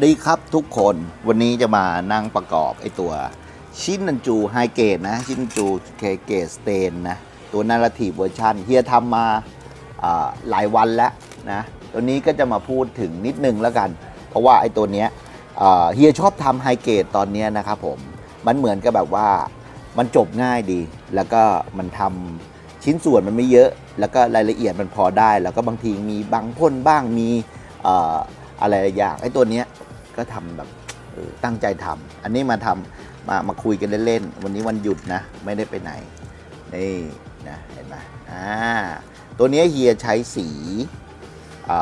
วัสดีครับทุกคนวันนี้จะมานั่งประกอบไอตัวชิ้นนันจูไฮเกตนะ ชินนันจูเคเกตสเตนนะ ตัวนาราทีเวอร์ชันเฮียทำมาหลายวันแล้วนะตัวนี้ก็จะมาพูดถึงนิดนึงแล้วกัน เพราะว่าไอตัวเนี้ยเฮียชอบทำไฮเกตตอนนี้นะครับผม มันเหมือนกับแบบว่ามันจบง่ายดี แล้วก็มันทำชิ้นส่วนมันไม่เยอะ แล้วก็รายละเอียดมันพอได้ แล้วก็บางทีมีบางพ่นบ้างมีอะไรหลายอย่างไอ้ตัวเนี้ย ก็ทำแบบตั้งใจทำอันนี้มาทำมามาคุยกันเล่นๆวันนี้วันหยุดนะ ไม่ได้ไปไหนนี่นะเห็นไหมอ่าตัวนี้เฮียใช้สีอ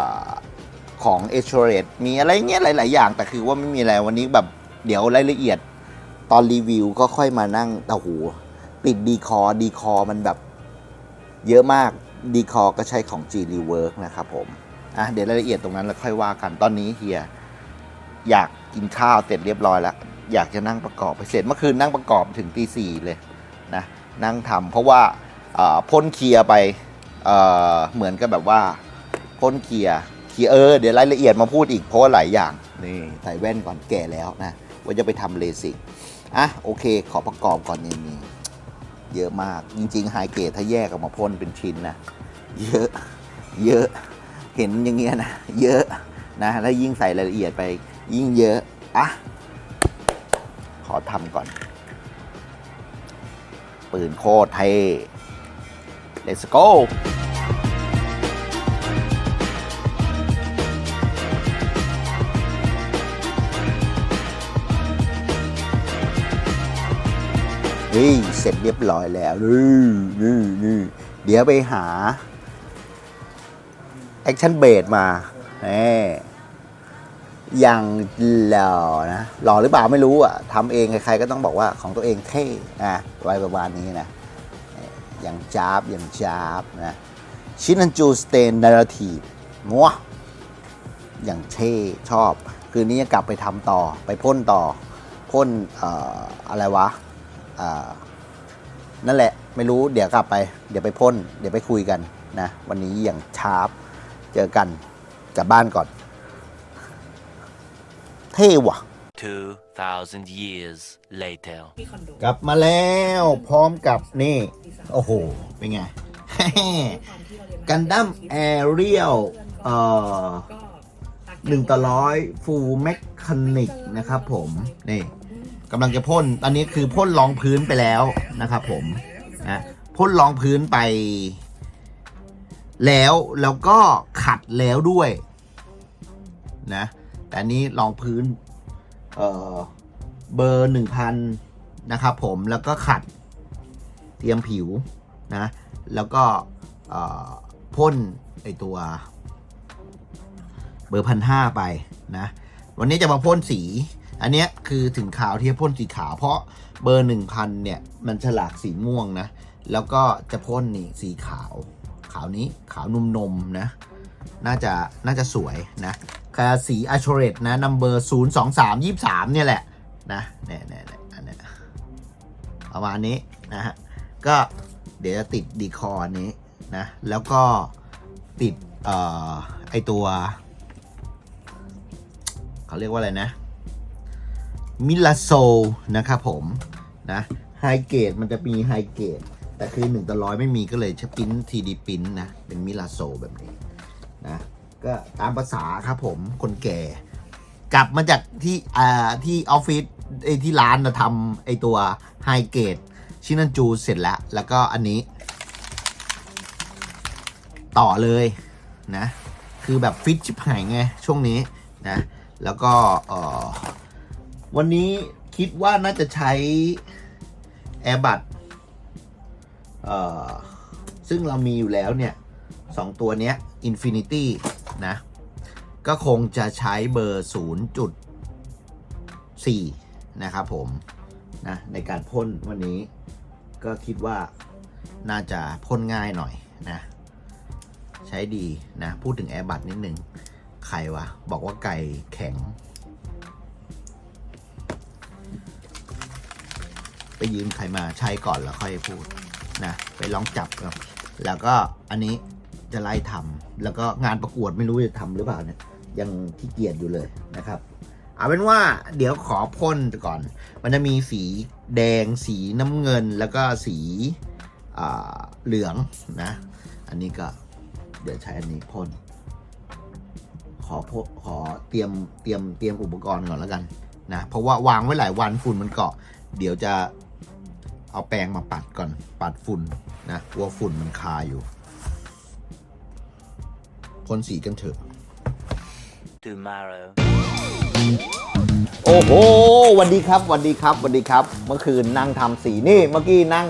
ของเอชเรตมีอะไรเงี้ยหลาย ๆ อย่าง แต่คือว่าไม่มีอะไรวันนี้แบบเดี๋ยวรายละเอียดตอนรีวิวก็ค่อยมานั่งโอ้โหปิดดีคอดีคอมันแบบเยอะมากดีคอก็ใช้ของ G Rework นะครับผมอะเดี๋ยวรายละเอียดตรงนั้นเราค่อยว่ากันตอนนี้เฮีย อยากกินข้าวเสร็จเรียบร้อยแล้ว อยากจะนั่งประกอบไปเสร็จเมื่อคืนนั่งประกอบถึงตีสี่เลยนะนั่งทำเพราะว่าพ่นเคลียร์ไปเเหมือนกับแบบว่าพ่นเคลียร์เคลียร์เออเดี๋ยวรายละเอียดมาพูดอีกเพราะว่าหลายอย่างนี่ใส่แว่นก่อนแก่แล้วนะว่าจะไปทำเลสิกอะโอเค ขอประกอบก่อนยังมีเยอะมากจริงๆไฮเกรดถ้าแยกออกมาพ่นเป็นชิ้นนะเยอะเยอะเห็นอย่างเงี้ยนะเยอะนะแล้วยิ่งใส่รายละเอียดไป ยิ่งเยอะ อะ ขอทำก่อน ปืนโคตรเท่ let's go เฮ้ย เสร็จเรียบร้อยแล้วนี่นี่นี่เดี๋ยวไปหา แอคชั่นเบดมาแห มยังหล่อนะหล่อหรือเปล่าไม่รู้อะทำเองใครๆก็ต้องบอกว่าของตัวเองเท่นะไว้ประมาณนี้นะอย่างจ้าบอย่างจ้าบนะชินันจูสเตนนาราทีฟมัวอย่างเท่ชอบ คืนนี้จะกลับไปทำต่อไปพ่นต่อพ่นเอ่ออะไรวะนั่นแหละไม่รู้เดี๋ยวกลับไป เดี๋ยวไปพ่น เดี๋ยวไปคุยกันนะ วันนี้อย่างชาร์ปเจอกันกลับบ้านก่อน เท่ว่ะ 2,000 years later. กลับมาแล้วพร้อมกับนี่ โอ้โห เป็นไง กันดั้มแอเรียลเอ่อหนึ่งต่อร้อยฟูลแมคคานิกนะครับผม นี่กำลังจะพ่น ตอนนี้คือพ่นรองพื้นไปแล้วนะครับผมนะพ่นรองพื้นไป แล้วแล้วก็ขัดแล้วด้วย นะ แต่นี้รองพื้นเอ่อเบอร์หนึ่งพันนะครับผมแล้วก็ขัดเตรียมผิวนะแล้วก็พ่นไอตัว เบอร์พันห้าไปนะ วันนี้จะมาพ่นสี อันเนี้ยคือถึงขาวที่จะพ่นสีขาวเพราะเบอร์หนึ่งพันเนี่ย มันฉลากสีม่วงนะ แล้วก็จะพ่นนี่สีขาว ขาวนี้ขาวนมนมๆนะ น่าจะน่าจะสวยนะ คาสีอัชเรตนะนัมเบอร์ศูนย์สองสามยี่สามเนี่ยแหละนะเนี่ยเนี่ยเนี่ยอันเนี้ยประมาณนี้นะฮะ ก็เดี๋ยวจะติดดีคอร์นี้นะ แล้วก็ติดเอ่อไอตัวเขาเรียกว่าอะไรนะ มิลาโซนะครับผมนะไฮเกรดมันจะมีไฮเกรดแต่คือหนึ่งต่อร้อยไม่มีก็เลยใช้ปิ้นทีดีปิ้นนะ เป็นมิลาโซแบบนี้นะ ก็ตามภาษาครับผมคนแก่ กลับมาจากที่อ่าที่ออฟฟิศไอ้ที่ร้านนะทำไอ้ตัวไฮเกรดชินันจูเสร็จแล้ว แล้วก็อันนี้ ต่อเลยนะ คือแบบฟิตชิบหายไง ช่วงนี้นะ แล้วก็เออวันนี้คิดว่าน่าจะใช้แอร์บัตเอ่อซึ่งเรามีอยู่แล้วเนี่ยสองตัวเนี้ย Infinity นะ ก็คงจะใช้เบอร์ 0.4 นะครับผมนะในการพ่นวันนี้ก็คิดว่าน่าจะพ่นง่ายหน่อยนะ ใช้ดีนะ พูดถึงแอร์บัตนิดนึงใครวะ บอกว่าไก่แข็ง ไปยืมใครมาใช้ก่อนแล้วค่อยพูดนะ ไปลองจับครับแล้วก็อันนี้ จะไล่ทำแล้วก็งานประกวดไม่รู้จะทำหรือเปล่าเนี่ยยังขี้เกียจอยู่เลยนะครับ เอาเป็นว่าเดี๋ยวขอพ่นก่อน มันจะมีสีแดงสีน้ำเงินแล้วก็สีอ่าเหลืองนะ อันนี้ก็เดี๋ยวใช้อันนี้พ่นขอพขอเตรียมเตรียมเตรียมอุปกรณ์ก่อนแล้วกันนะเพราะว่าวางไว้หลายวันฝุ่นมันเกาะ เดี๋ยวจะเอาแปรงมาปัดก่อนปัดฝุ่นนะกลัวฝุ่นมันคาอยู่ พ่นสีกันเถอะ Tomorrow. โอ้โหสวันดีครับสวันดีครับสวันดีครับ เมื่อคืนนั่งทำสีนี่เมื่อกี้นั่ง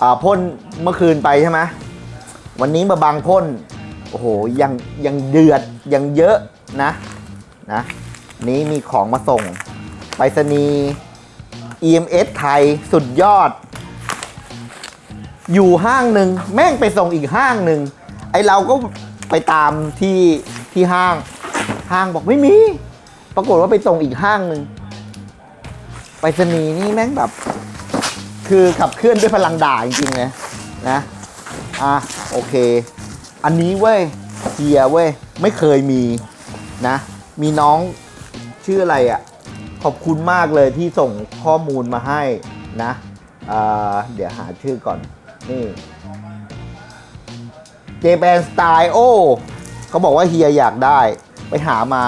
อ่าพ่นเมื่อคืนไปใช่ไหมวันนี้มาบางพ่นโอ้โหยังยังเดือดยังเยอะนะนะนี้มีของมาส่งไปรษณีย์ EMS ไทยสุดยอด อยู่ห้างหนึ่งแม่งไปส่งอีกห้างหนึ่งไอเราก็ ไปตามที่ที่ห้าง ห้างบอกไม่มี ปรากฏว่าไปส่งอีกห้างหนึ่งไปรษณีย์นี่แม่งแบบ คือขับเคลื่อนด้วยพลังด่าจริงๆเลยนะอะโอเค อันนี้เว้ยเฮียเว้ยไม่เคยมีนะ มีน้องชื่ออะไรอะ่ะ ขอบคุณมากเลยที่ส่งข้อมูลมาให้นะอ่าเดี๋ยวหาชื่อก่อนนี่ เจแปนสไตล์โอ้เขาบอกว่าเฮียอยากได้ ไปหามา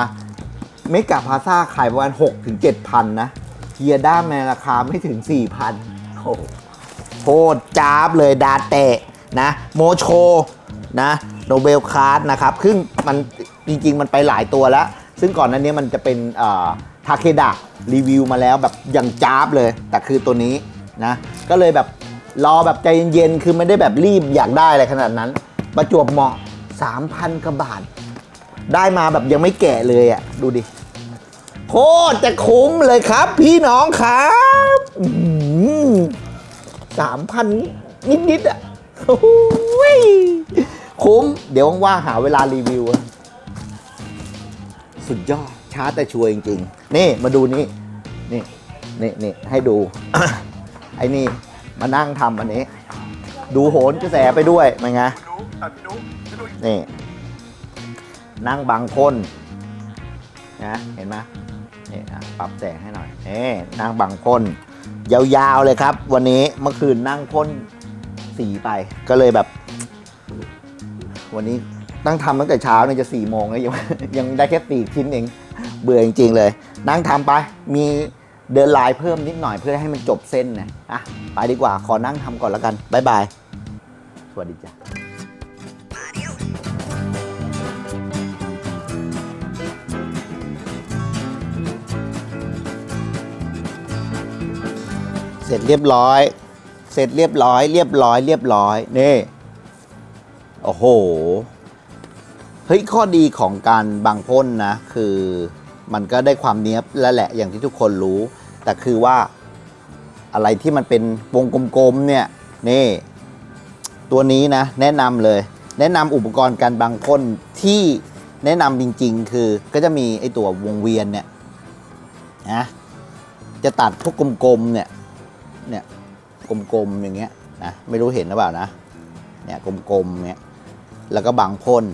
เมกะพาซ่าขายประมาณ6ถึง7,000 นะ เฮียได้มาราคาไม่ถึง 4,000โอ้โหโคตรจ้าบเลยดาเตะนะ โมโชนะโนเบลคาร์ดนะครับซึ่งมันจริง ๆ มันไปหลายตัวแล้ว ซึ่งก่อนหนั้นนี้มันจะเป็นทาเคดะรีวิวมาแล้วแบบอย่างจ้าบเลย แต่คือตัวนี้นะ ก็เลยแบบรอแบบใจเย็นๆ คือไม่ได้แบบรีบอยากได้อะไรขนาดนั้น ประจวบเหมาะ 3,000กว่าบาท ได้มาแบบยังไม่แก่เลยอะ่ะ ดูดิ โคตรจะคุ้มเลยครับ พี่น้องครับสามพันนิดๆอะโอ้ยคุ้ม เดี๋ยวว่างๆหาเวลารีวิว สุดยอด ช้าแต่ชัวร์จริง ๆ นี่มาดูนี่ นี่นี่นี่ให้ดู ไอ้นี่ มานั่งทำอันนี้ ดูโหนกระแสไปด้วยมันไงนี่ นั่งบังคนนะเห็นไหมนี่อะปรับแสงให้หน่อยเอ๊นั่งบังคนยาวๆเลยครับ วันนี้เมื่อคืนนั่งพ่นสีไปก็เลยแบบ วันนี้ตั้งทำตั้งแต่เช้าเนี่ยจะสี่โมงแล้วยังยังได้แค่สี่ชิ้นเองเบื่อจริงๆเลย นั่งทำไปมีเดินลายเพิ่มนิดหน่อยเพื่อให้มันจบเส้นนะอะไปดีกว่าขอนั่งทำก่อนแล้วกันบ๊ายบาย วัสดีจ้ะเสร็จเรียบร้อย เสร็จเรียบร้อย เรียบร้อย เรียบร้อย นี่ โอ้โห เฮ้ย ข้อดีของการบังพ่นนะ คือมันก็ได้ความเนี้ยบแล้วแหละ อย่างที่ทุกคนรู้ แต่คือว่าอะไรที่มันเป็นวงกลมๆเนี่ย นี่ ตัวนี้นะแนะนำเลย แนะนำอุปกรณ์การบังพ่นที่แนะนำจริง ๆ คือก็จะมีไอตัววงเวียนเนี่ยนะจะตัดพวกกลมๆเนี่ยเนี่ยกลมๆอย่างเงี้ยนะไม่รู้เห็นหรือเปล่านะเนี่ยกลมๆเนี่ยแล้วก็บางพ่น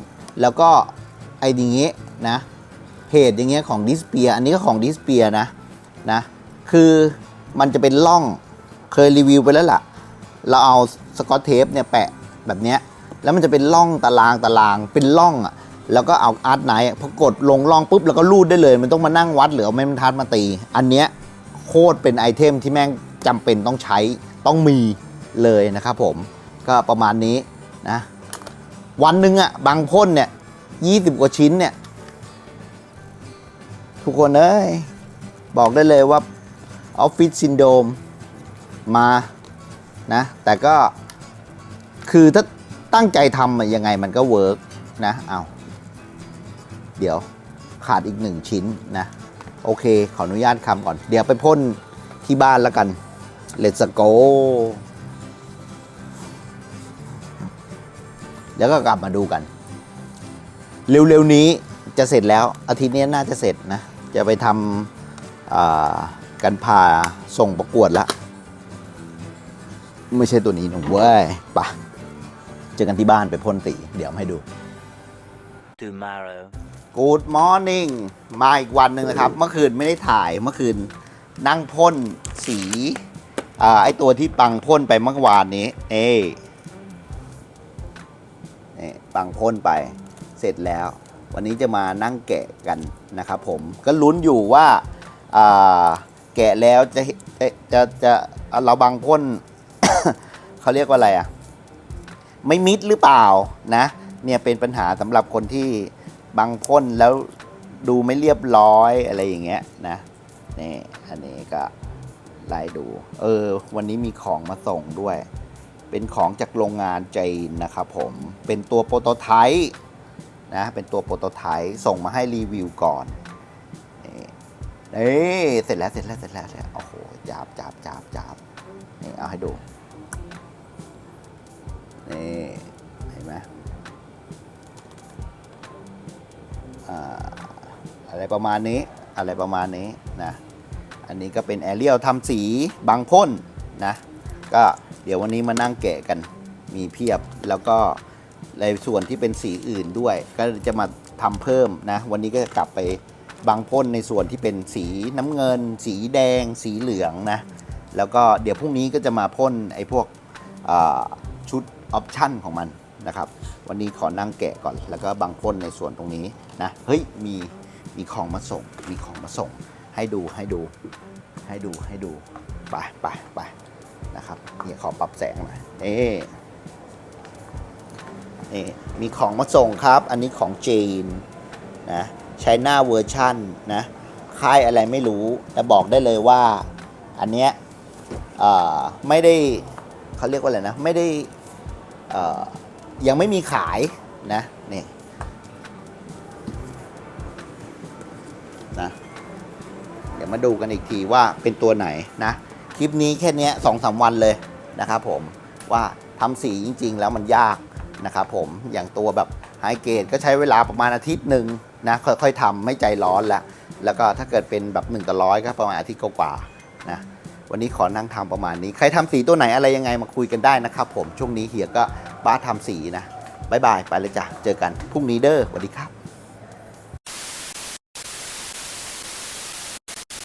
แล้วก็ไอ้อย่างเงี้ยนะเพจอย่างเงี้ยของดิสเปียอันนี้ก็ของดิสเปียนะนะคือมันจะเป็นร่องเคยรีวิวไปแล้วล่ะ เราเอาสกอตเทปเนี่ยแปะแบบเนี้ยแล้วมันจะเป็นร่องตารางตารางเป็นร่องอะแล้วก็เอาอาร์ตไนท์พอกดลงร่องปุ๊บแล้วก็รูดได้เลย มันต้องมานั่งวัดหรือเอาไม้บรรทัดมาตี อันเนี้ยโคตรเป็นไอเทมที่แม่งจำเป็นต้องใช้ต้องมีเลยนะครับผมก็ประมาณนี้นะวันหนึ่งอะบางพ่นเนี่ยยี่สิบกว่าชิ้นเนี่ย ทุกคนเอ้ย บอกได้เลยว่าออฟฟิศซินโดมมา นะ แต่ก็คือถ้าตั้งใจทำยังไงมันก็เวิร์กนะ เอาเดี๋ยวขาดอีกหนึ่งชิ้นนะ โอเค ขออนุญาตคำก่อน เดี๋ยวไปพ่นที่บ้านแล้วกัน Let's go แล้วก็กลับมาดูกัน เร็วๆนี้จะเสร็จแล้ว อาทิตย์นี้น่าจะเสร็จนะ จะไปทำกันพาส่งประกวดละ ไม่ใช่ตัวนี้หนุ่มเว้ยไปะเจอกันที่บ้านไปพ่นสีเดี๋ยวมาให้ดู Tomorrow. Good Morning มาอีกวันหนึ่งนะครับ เมื่อคืนไม่ได้ถ่ายเมื่อคืนนั่งพ่นสีอ่าไอตัวที่ปังพ่นไปเมื่อวานนี้เอ้นี่ปังพ่นไปเสร็จแล้ว วันนี้จะมานั่งแกะกันนะครับผมก็ลุ้นอยู่ว่าอ่าแกะแล้วจะจะจะจะเราบางพ่น เขาเรียกว่าอะไรอะไม่มิดหรือเปล่านะ เนี่ยเป็นปัญหาสำหรับคนที่บางพ่นแล้วดูไม่เรียบร้อยอะไรอย่างเงี้ยนะนี่อันนี้ก็ไล่ดู เออ วันนี้มีของมาส่งด้วย เป็นของจากโรงงานจีนนะครับผม เป็นตัวโปรโตไทป์นะ เป็นตัวโปรโตไทป์ส่งมาให้รีวิวก่อน นี่นี่เสร็จแล้วเสร็จแล้วเสร็จแล้วเสร็จแล้วโอ้โหจับจับจับจับนี่เอาให้ดู นี่เห็นไหมอ่าอะไรประมาณนี้อะไรประมาณนี้นะอันนี้ก็เป็นแอเรียลทำสีบางพ่นนะก็เดี๋ยววันนี้มานั่งแกะกันมีเพียบแล้วก็ในส่วนที่เป็นสีอื่นด้วย ก็จะมาทำเพิ่มนะวันนี้ก็จะกลับไปบางพ่นในส่วนที่เป็นสีน้ำเงิน สีแดง สีเหลืองนะแล้วก็เดี๋ยวพรุ่งนี้ก็จะมาพ่นไอ้พวกชุด ออปชันของมันนะครับ วันนี้ขอนั่งแกะก่อน แล้วก็บางพ่นในส่วนตรงนี้นะ เฮ้ย มี มีของมาส่ง มีของมาส่ง ให้ดู ให้ดู ให้ดู ให้ดู ไปไปไปนะครับ เนี่ยขอปรับแสงหน่อยนี่นี่มีของมาส่งครับ อันนี้ของจีนนะใช้หน้าเวอร์ชั่นนะ ค่ายอะไรไม่รู้ แต่บอกได้เลยว่า อันเนี้ยไม่ได้เขาเรียกว่าอะไรนะ ไม่ได้ ยังไม่มีขายนะนี่นะเดี๋ยวมาดูกันอีกทีว่าเป็นตัวไหนนะ คลิปนี้แค่นี้สองสามวันเลยนะครับผมว่าทำสีจริง ๆ แล้วมันยากนะครับผมอย่างตัวแบบไฮเกรดก็ใช้เวลาประมาณอาทิตย์หนึ่งนะค่อยๆทำไม่ใจร้อนแล้ว แล้วก็ถ้าเกิดเป็นแบบ1ต่อร้อยก็ประมาณอาทิตย์กว่าๆนะ วันนี้ขอนั่งทำประมาณนี้ ใครทำสีตัวไหนอะไรยังไงมาคุยกันได้นะครับผมช่วงนี้เฮียก็บ้าทำสีนะบายบายไปเลยจ้ะเจอกันพรุ่งนี้เด้อสวัสดีครับ